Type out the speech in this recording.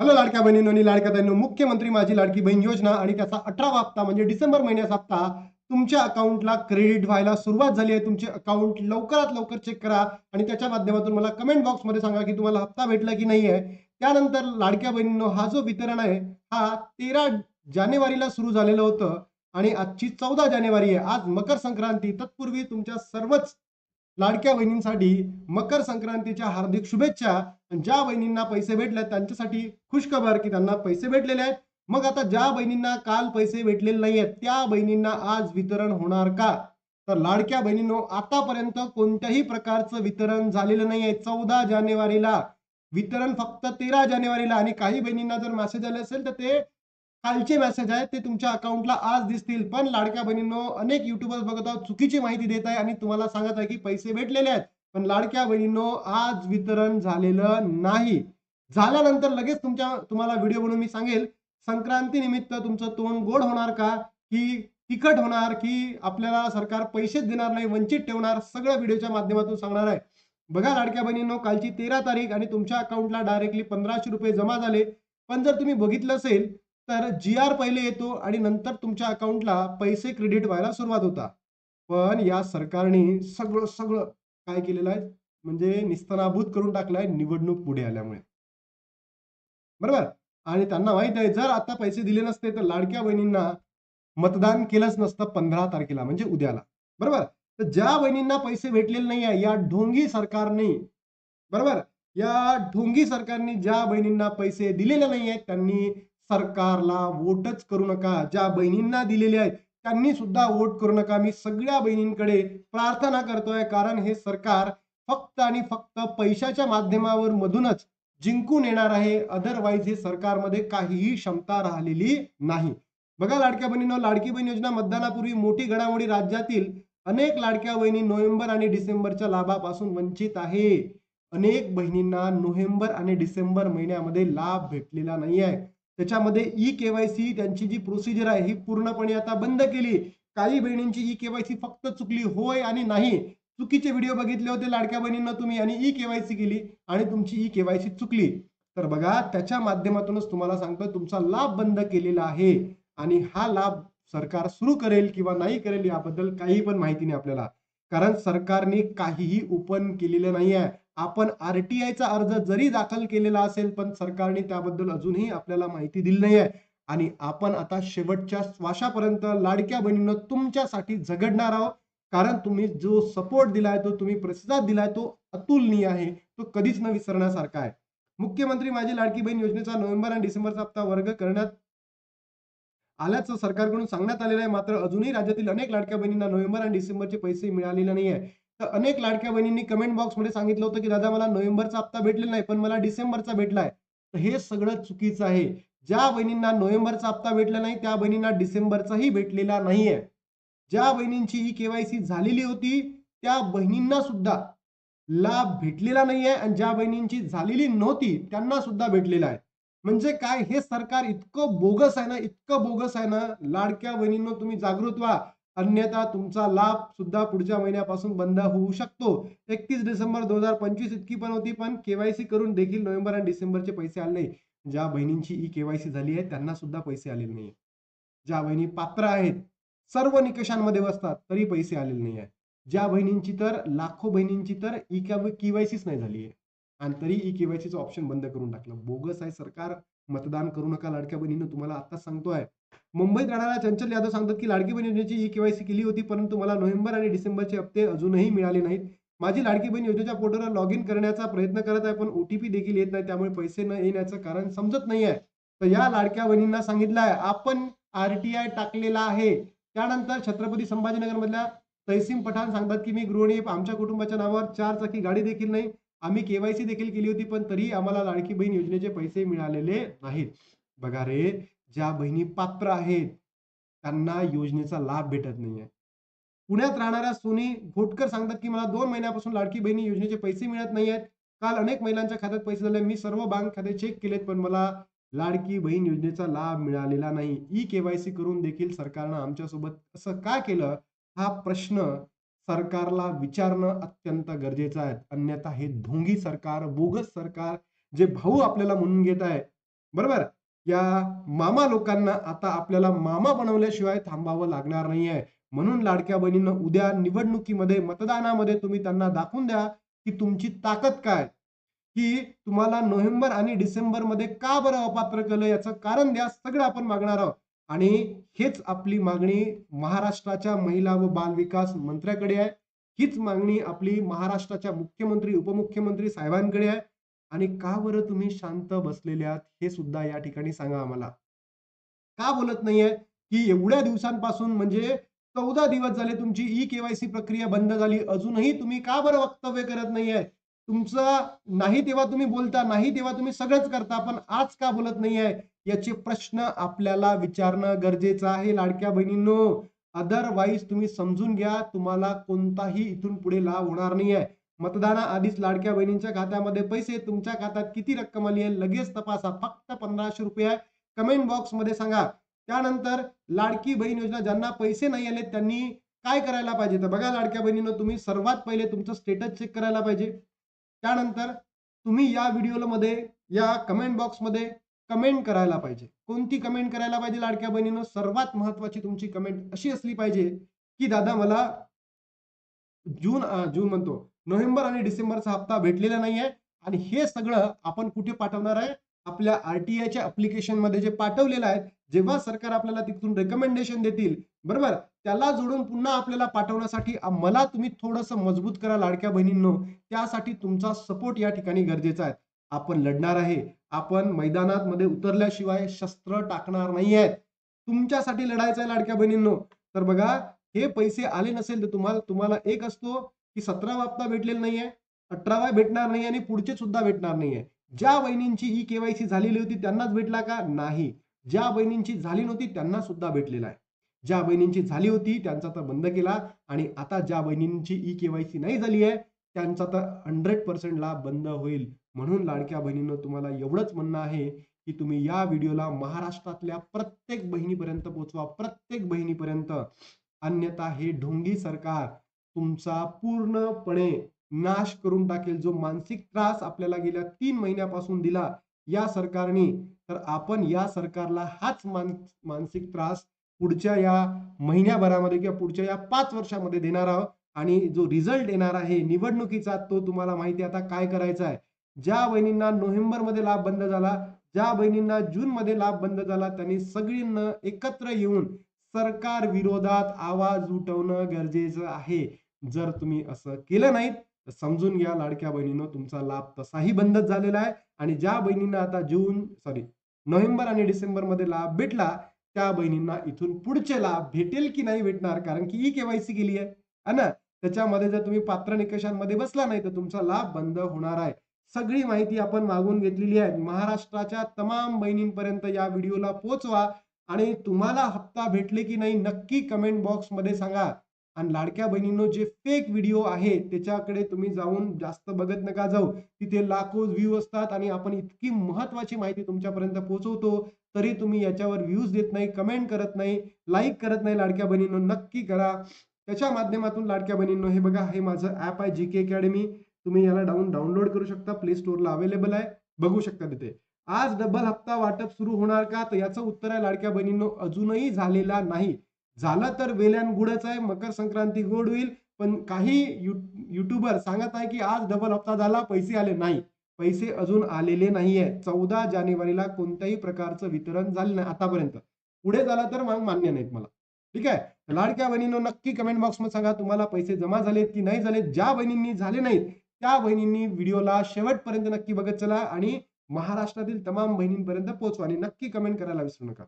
Hello लाडक्या बहिणीनो आणि लाडक्या ताईंनो मुख्यमंत्री माझी लाडकी बहीण योजना आणि त्याचा अठरावा हप्ता म्हणजे डिसेंबर महिन्याचा हप्ता तुमच्या अकाउंटला क्रेडिट व्हायला सुरुवात झाली आहे. तुमचे अकाउंट लवकरात लवकर चेक करा आणि त्याच्या माध्यमातून मला कमेंट बॉक्समध्ये सांगा की तुम्हाला हप्ता भेटला की नाही आहे. त्यानंतर लाडक्या बहिणींनो हा जो वितरण आहे हा तेरा जानेवारीला सुरू झालेलं होतं आणि आजची चौदा जानेवारी आहे. आज मकर संक्रांती तत्पूर्वी तुमच्या सर्वच लाडक्या बहिणींसाठी मकर संक्रांतीच्या हार्दिक शुभेच्छा. ज्या बहिणींना पैसे भेटले त्यांच्यासाठी खुशखबर की त्यांना पैसे भेटलेले आहेत. मग आता ज्या बहिणींना काल पैसे भेटलेले नाही आहेत त्या बहिणींना आज वितरण होणार का? तर लाडक्या बहिणींनो आतापर्यंत कोणत्याही प्रकारचं वितरण झालेलं नाही आहे चौदा जानेवारीला वितरण फक्त तेरा जानेवारीला. आणि काही बहिणींना जर मेसेज आले असेल तर ते कालचे मेसेज आहेत ते तुमच्या अकाउंटला आज दिसतील. पण लाडक्या बहिणींनो अनेक युट्यूबर्स बघत आहोत चुकीची माहिती देत आहे आणि तुम्हाला सांगत आहे की पैसे भेटलेले आहेत. पण लाडक्या बहिणींनो आज वितरण झालेलं नाही. झाल्यानंतर लगेच तुमच्या तुम्हाला व्हिडिओ बनवून मी सांगेल. संक्रांती निमित्त तुमचं तोंड गोड होणार का? की तिखट होणार? की आपल्याला सरकार पैसेच देणार नाही वंचित ठेवणार? सगळं व्हिडिओच्या माध्यमातून सांगणार आहे. बघा लाडक्या बहिणींनो कालची तेरा तारीख आणि तुमच्या अकाउंटला डायरेक्टली पंधराशे रुपये जमा झाले. पण जर तुम्ही बघितलं असेल तर जी आर पहिले येतो आणि नंतर तुमच्या अकाउंटला पैसे क्रेडिट व्हायला सुरुवात होता. पण या सरकारने सगळं सगळं काय केलेलं आहे? म्हणजे निस्तनाभूत करून टाकलंय निवडणूक पुढे आल्यामुळे. बरोबर? आणि त्यांना माहीत आहे जर आता पैसे दिले नसते तर लाडक्या बहिणींना मतदान केलंच नसतं पंधरा तारखेला म्हणजे उद्याला. बरोबर? तर ज्या बहिणींना पैसे भेटलेले नाही आहे या ढोंगी सरकारने बरोबर? या ढोंगी सरकारने ज्या बहिणींना पैसे दिलेले नाही आहेत त्यांनी सरकारला वोटच करू नका. ज्या बहिणींना दिलेले आहेत त्यांनी सुद्धा वोट करू नका. मी सगळ्या बहिणींकडे प्रार्थना करतोय कारण हे सरकार फक्त आणि फक्त पैशाच्या माध्यमावर मधूनच जिंकून येणार आहे. अदरवाईज हे सरकारमध्ये काहीही क्षमता राहिलेली नाही. बघा लाडक्या बहिणींनो लाडकी बहीण योजना मतदानापूर्वी मोठी घडामोडी राज्यातील अनेक लाडक्या बहिणी नोव्हेंबर आणि डिसेंबरच्या लाभापासून वंचित आहे. अनेक बहिणींना नोव्हेंबर आणि डिसेंबर महिन्यामध्ये लाभ भेटलेला नाही आहे त्याच्यामध्ये ई केवायसी त्यांची जी प्रोसिजर आहे ही पूर्णपणे आता बंद केली. काही बहिणींची ई केवायसी फक्त चुकली होय आणि नाही चुकीचे व्हिडिओ बघितले होते लाडक्या बहिणींना तुम्ही आणि ई केवायसी केली आणि तुमची ई केवायसी चुकली. तर बघा त्याच्या माध्यमातूनच तुम्हाला सांगतो तुमचा लाभ बंद केलेला आहे. आणि हा लाभ सरकार सुरू करेल किंवा नाही करेल याबद्दल काही पण माहिती नाही आपल्याला. कारण सरकारने काहीही ओपन केलेलं नाही आहे आपण आरटीआयचा अर्ज जरी दाखल केलेला असेल पण सरकारने त्याबद्दल अजूनही आपल्याला माहिती दिली नाही आहे. आणि आपण आता शेवटच्या श्वासापर्यंत लाडक्या बहिणीनं तुमच्यासाठी झगडणार आहोत. कारण तुम्ही जो सपोर्ट दिलाय तो तुम्ही प्रतिसाद दिलाय तो अतुलनीय आहे. तो कधीच न विसरण्यासारखा आहे. मुख्यमंत्री माझी लाडकी बहीण योजनेचा नोव्हेंबर आणि डिसेंबरचा हप्ता वर्ग करण्यात आल्याचं सरकारकडून सांगण्यात आलेलं आहे. मात्र अजूनही राज्यातील अनेक लाडक्या बहिणींना नोव्हेंबर आणि डिसेंबरचे पैसे मिळालेले नाही आहे अनेक लाडक्या बहिणींनी कमेंट बॉक्समध्ये सांगितलं होतं की दादा मला नोव्हेंबरचा हप्ता भेटलेला नाही पण मला डिसेंबरचा भेटलाय. तर हे सगळं चुकीचं आहे. ज्या बहिणींना नोव्हेंबरचा हप्ता भेटला नाही त्या बहिणींना डिसेंबरचाही भेटलेला नाहीये. ज्या बहिणींची ही केवायसी झालेली होती त्या बहिणींना सुद्धा लाभ भेटलेला नाहीये आणि ज्या बहिणींची झालेली नव्हती त्यांना सुद्धा भेटलेला आहे. म्हणजे काय? हे सरकार इतकं बोगस आहे ना इतकं बोगस आहे ना लाडक्या बहिणींना तुम्ही जागृत व्हा. अन्यथा तुमचा लाभ सुद्धा पुढच्या महिन्यापासून बंद होऊ शकतो. एकतीस डिसेंबर दोन हजार पंचवीस इतकी पण होती पण केवायसी करून देखील नोव्हेंबर आणि डिसेंबरचे पैसे आले नाही. ज्या बहिणींची ई केवायसी झाली आहे त्यांना सुद्धा पैसे आलेले नाही ज्या बहिणी पात्र आहेत सर्व निकषांमध्ये बसतात तरी पैसे आलेले नाही आहे ज्या बहिणींची तर लाखो बहिणींची तर ई केवायसीच नाही झाली आहे. आणि तरी ई केवायसीचं ऑप्शन बंद करून टाकलं. बोगस आहे सरकार मतदान करू नका लाडक्या बहिणीनं तुम्हाला आता सांगतोय. मुंबईत राहणाऱ्या चंचल यादव सांगतात की लाडकी बहीण योजनेची ई केवायसी केली होती परंतु मला नोव्हेंबर आणि डिसेंबरचे हप्ते अजूनही मिळाले नाहीत. माझी लाडकी बहीण योजनेच्या पोर्टलवर लॉग इन करण्याचा प्रयत्न करत आहे पण ओटीपी देखील येत नाही त्यामुळे पैसे न येण्याचं कारण समजत नाही आहे. तर या लाडक्या बहिणींना सांगितलं आहे आपण आरटीआय टाकलेला आहे. त्यानंतर छत्रपती संभाजीनगर मधल्या तैसीम पठाण सांगतात की मी गृहिणी आमच्या कुटुंबाच्या नावावर चार चाकी गाडी देखील नाही. आम्ही केवायसी देखील केली होती पण तरी आम्हाला लाडकी बहीण योजनेचे पैसे मिळालेले नाहीत. बघा रे ज्या बहिणी पात्र आहेत त्यांना योजनेचा लाभ भेटत नाहीये. पुण्यात राहणाऱ्या सोनी घोटकर सांगतात की मला दोन महिन्यापासून लाडकी बहिणी योजनेचे पैसे मिळत नाही आहेत काल अनेक महिलांच्या खात्यात पैसे झाले. मी सर्व बँक खाते चेक केलेत पण मला लाडकी बहीण योजनेचा लाभ मिळालेला नाही. ई केवायसी करून देखील सरकारनं आमच्यासोबत असं का केलं? हा प्रश्न सरकारला विचारणं अत्यंत गरजेचं आहे. अन्यथा हे ढोंगी सरकार बोगस सरकार जे भाऊ आपल्याला म्हणून घेत आहे. बरोबर? या मामा लोकांना आता आपल्याला मामा बनवल्याशिवाय थांबावं लागणार नाहीये. म्हणून लाडक्या बहिणींना उद्या निवडणुकीमध्ये मतदानामध्ये तुम्ही त्यांना दाखवून द्या की तुमची ताकद काय. की तुम्हाला नोव्हेंबर आणि डिसेंबरमध्ये का बरं अपात्र केलं याचं कारण द्या सगळं आपण मागणार आहोत. आणि हेच आपली मागणी महाराष्ट्राच्या महिला व बाल विकास मंत्र्याकडे आहे. हीच मागणी आपली महाराष्ट्राच्या मुख्यमंत्री उपमुख्यमंत्री साहेबांकडे आहे. आणि का बरं तुम्ही शांत बसलेले आहात हे सुद्धा या ठिकाणी सांगा आम्हाला. का बोलत नाहीये? की एवढ्या दिवसांपासून म्हणजे चौदा दिवस झाले तुमची ई केवायसी प्रक्रिया बंद झाली अजूनही तुम्ही का बरं वक्तव्य करत नाहीये? तुमचं नाही तेव्हा तुम्ही बोलता नाही तेव्हा तुम्ही सगळंच करता पण आज का बोलत नाहीये? याचे प्रश्न आपल्याला विचारणं गरजेचं आहे लाडक्या बहिणींनो. अदरवाईज तुम्ही समजून घ्या तुम्हाला कोणताही इथून पुढे लाभ होणार नाहीये. मतदानाआधीच लाडक्या बहिणींच्या खात्यामध्ये पैसे. तुमच्या खात्यात किती रक्कम आली आहे? लगेच तपासा. फक्त पंधराशे रुपये आहे. कमेंट बॉक्समध्ये सांगा. त्यानंतर लाडकी बहीण योजना ज्यांना पैसे नाही आले त्यांनी काय करायला पाहिजे? तर बघा लाडक्या बहिणीनं तुम्ही सर्वात पहिले तुमचं स्टेटस चेक करायला पाहिजे. त्यानंतर तुम्ही या व्हिडिओमध्ये या कमेंट बॉक्समध्ये कमेंट करायला पाहिजे. कोणती कमेंट करायला पाहिजे लाडक्या बहिणीनं? सर्वात महत्वाची तुमची कमेंट अशी असली पाहिजे की दादा मला जून जून म्हणतो. नोव्हेंबर आणि डिसेंबरचा हप्ता भेटलेला नाहीये आणि हे सगळं आपण कुठे पाठवणार आहे? आपल्या आरटीआयच्या अप्लिकेशनमध्ये जे पाठवलेलं आहे जेव्हा सरकार आपल्याला तिथून रेकमेंडेशन देतील बरोबर? त्याला जोडून पुन्हा आपल्याला पाठवण्यासाठी मला तुम्ही थोडंसं मजबूत करा लाडक्या बहिणींनो. त्यासाठी तुमचा सपोर्ट या ठिकाणी गरजेचा आहे. आपण लढणार आहे. आपण मैदानात मध्ये उतरल्याशिवाय शस्त्र टाकणार नाही आहेत तुमच्यासाठी लढायचं आहे लाडक्या बहिणींनो. तर बघा हे पैसे आले नसेल तर तुम्हाला तुम्हाला एक असतो की सतरावा हप्ता भेटलेला नाहीये अठरावा भेटणार नाही आणि पुढचे सुद्धा भेटणार नाहीये. ज्या बहिणींची ई केवायसी झालेली होती त्यांनाच भेटला का? नाही. ज्या बहिणींची झाली नव्हती त्यांना सुद्धा भेटलेला आहे. ज्या बहिणींची झाली होती त्यांचा तर बंद केला आणि आता ज्या बहिणींची ई केवायसी नाही झाली आहे त्यांचा तर हंड्रेड पर्सेंट लाभ बंद होईल. म्हणून लाडक्या बहिणीनं तुम्हाला एवढंच म्हणणं आहे की तुम्ही या व्हिडिओला महाराष्ट्रातल्या प्रत्येक बहिणीपर्यंत पोहोचवा प्रत्येक बहिणीपर्यंत. अन्यथा हे ढोंगी सरकार तुमचा पूर्णपणे नाश करून टाकेल. जो मानसिक त्रास आपल्याला गेल्या तीन महिन्यापासून दिला या सरकारने तर आपण या सरकारला हाच मान मानसिक त्रास पुढच्या या महिन्याभरामध्ये किंवा पुढच्या या पाच वर्षामध्ये देणार आहोत. आणि जो रिझल्ट येणार आहे निवडणुकीचा तो तुम्हाला माहिती आहे. आता काय करायचं आहे? ज्या बहिणींना नोव्हेंबरमध्ये लाभ बंद झाला ज्या बहिणींना जून मध्ये लाभ बंद झाला त्यांनी सगळींना एकत्र येऊन सरकार विरोधात आवाज उठवणं गरजेचं आहे. जर तुम्ही असं केलं नाही तर समजून घ्या लाडक्या बहिणीनं तुमचा लाभ तसाही बंदच झालेला आहे. आणि ज्या बहिणींना आता जून सॉरी नोव्हेंबर आणि डिसेंबरमध्ये लाभ भेटला त्या बहिणींना इथून पुढचे लाभ भेटेल की नाही भेटणार? कारण की ई केवायसी केली आहे. ना? त्याच्यामध्ये जर तुम्ही पात्र निकषांमध्ये बसला नाही तर तुमचा लाभ बंद होणार आहे. सगळी माहिती आपण मागून घेतलेली आहे. महाराष्ट्राच्या तमाम बहिणींपर्यंत या व्हिडिओला पोहोचवा. आणि तुम्हाला हप्ता भेटले की नाही नक्की कमेंट बॉक्समध्ये सांगा. आणि लाडक्या बहिणींनो जे फेक व्हिडिओ आहे त्याच्याकडे तुम्ही जाऊन जास्त बघत नका जाऊ. तिथे लाखो व्ह्यू असतात आणि आपण इतकी महत्वाची माहिती तुमच्यापर्यंत पोहोचवतो तरी तुम्ही याच्यावर व्ह्यूज देत नाही कमेंट करत नाही लाईक करत नाही लाडक्या बहिणींनो नक्की करा. त्याच्या माध्यमातून लाडक्या बहिणींनो हे बघा हे माझं ऍप आहे जी के अकॅडमी तुम्ही याला डाऊन डाउनलोड करू शकता प्ले स्टोअरला अवेलेबल आहे. बघू शकता तिथे. आज डबल हप्ता वाटप सुरू होणार का? तर याचं उत्तर आहे लाडक्या बहिणींनो अजूनही झालेला नाही. झालं तर वेल्यान गुडच आहे मकर संक्रांती गोड होईल. पण काही यु युट्यूबर सांगत आहे की आज डबल हप्ता झाला पैसे आले नाही. पैसे अजून आलेले नाहीये. चौदा जानेवारीला कोणत्याही प्रकारचं वितरण झालं नाही आतापर्यंत. पुढे झालं तर मग मान्य नाहीत मला. ठीक आहे? लाडक्या बहिणींनो नक्की कमेंट बॉक्समध्ये सांगा तुम्हाला पैसे जमा झालेत की नाही झालेत. ज्या बहिणींनी झाले नाहीत त्या बहिणींनी व्हिडिओला शेवटपर्यंत नक्की बघत चला आणि महाराष्ट्रातील तमाम बहिणींपर्यंत पोहोचवा आणि नक्की कमेंट करायला विसरू नका.